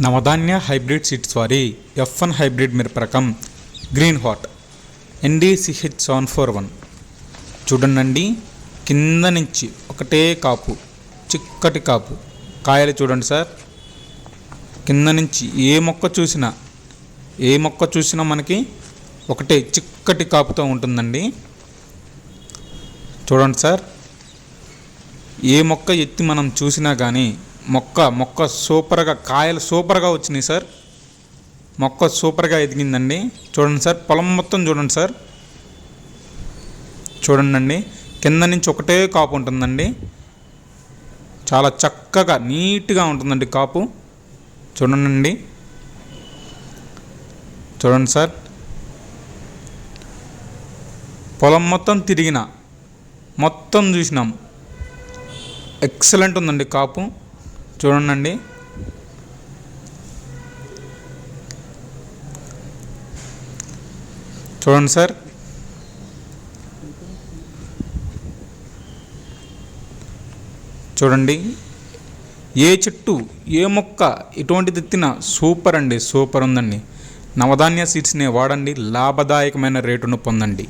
Navadhanya hybrid seeds వారి F one hybrid మిరప రకం green hot NDCH seven four one చూడండి కింద నుంచి ఒకటే కాపు చిక్కటి కాపు. కాయలు చూడండి సార్. కింద నుంచి ఏ మొక్క చూసినా ఏ మొక్క చూసినా మనకి ఒకటే చిక్కటి కాపుతో ఉంటుందండి. చూడండి సార్. ఏ మొక్క ఎత్తి మనం చూసినా కానీ మొక్క మొక్క సూపర్గా కాయలు సూపర్గా వచ్చినాయి సార్. మొక్క సూపర్గా ఎదిగిందండి. చూడండి సార్ పొలం మొత్తం చూడండి సార్. చూడండి అండి కింద నుంచి ఒకటే కాపు ఉంటుందండి. చాలా చక్కగా నీట్గా ఉంటుందండి కాపు. చూడండి చూడండి సార్. పొలం మొత్తం తిరిగిన మొత్తం చూసినాం. ఎక్సలెంట్ ఉందండి కాపు. చూడండి చూడండి సార్. చూడండి. ఏ చెట్టు ఏ మొక్క ఎటువంటిది ఎత్తినా సూపర్ అండి సూపర్ ఉందండి. నవధాన్య సీడ్స్ని వాడండి లాభదాయకమైన రేటును పొందండి.